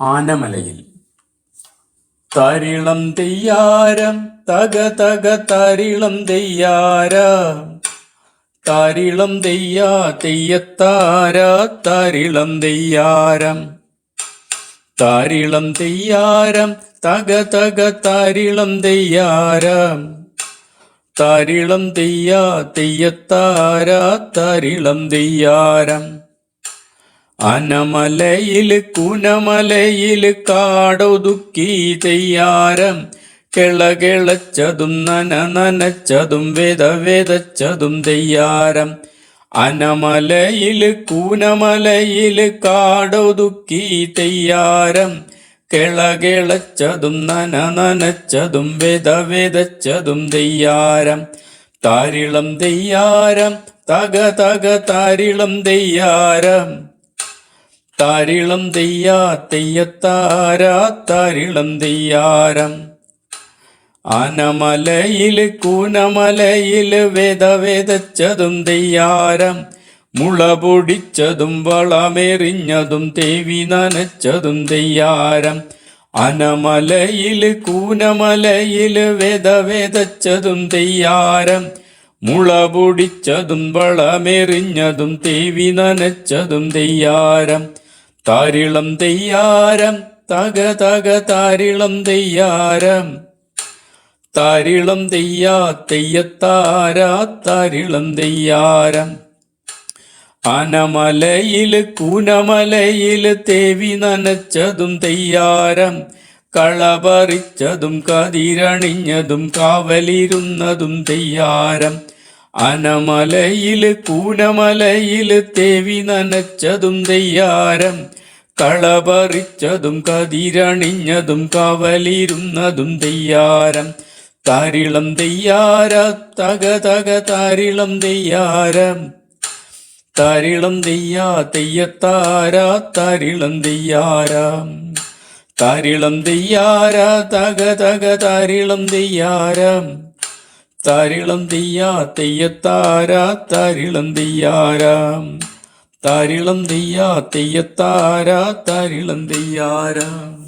ആനമലയിൽ. തരിളം തെയ്യാരം തക തക തരിളം തെയ്യാര. തരിളം തെയ്യാ തെയ്യത്താര തരിളം തെയ്യാരം. തരിളം തെയ്യാരം തക തക തരിളം തെയ്യാരം. തരിളം തെയ്യാ തെയ്യത്താര തരിളം തെയ്യാരം. അനമലയിൽ കുനമലയിൽ കാടൊതുക്കി ചെയ്യാരം കിളകിളച്ചതും നന നനച്ചതും വേദ വേദച്ചതും തെയ്യാരം. അനമലയിൽ കൂനമലയിൽ കാടൊതുക്കി തെയ്യാരം. കിളകിളച്ചതും നന നനച്ചതും വേദ വേദച്ചതും തെയ്യാരം. താരിളം തെയ്യാരം തക തക താരിളം തെയ്യാരം. താരിളം തെയ്യാ തെയ്യത്താര താരിളം തെയ്യാരം. ആനമലയിൽ കൂനമലയിൽ വേദ വേദച്ചതും തെയ്യാരം. മുള പൊടിച്ചതും വളമെറിഞ്ഞതും തേവി നനച്ചതും തെയ്യാരം. അനമലയിൽ കൂനമലയിൽ വേദ വേദച്ചതും തെയ്യാരം. മുള പൊടിച്ചതും വളമെറിഞ്ഞതും തേവി നനച്ചതും തെയ്യാരം. താരിളം തെയ്യാരം തക തക താരിളം തെയ്യാരം. താരിളം തെയ്യാ തെയ്യത്താരാ താരിളം തെയ്യാരം. ആനമലയിൽ കൂനമലയിൽ തേവി നനച്ചതും തെയ്യാരം. കളപറിച്ചതും കതിരണിഞ്ഞതും കാവലിരുന്നതും തെയ്യാരം. അനമലയിൽ കൂനമലയിൽ തേവി നനച്ചതും തെയ്യാരം കളപറിച്ചതും കതിരണിഞ്ഞതും കവലിരുന്നതും തെയ്യാരം. താരിളം തെയ്യാര തക തക താരിളം തെയ്യാരം. താരിളം തെയ്യാ തെയ്യത്താര താരിളം തെയ്യാരം. താരിളം തെയ്യാര തക തക താരിളം തെയ്യാരം. താരിളം തെയ്യാ തെയ്യത്താര തരിളം തെയ്യാരാം. തരിളം തെയ്യാ തെയ്യത്താര താരിളം തെയ്യാരം.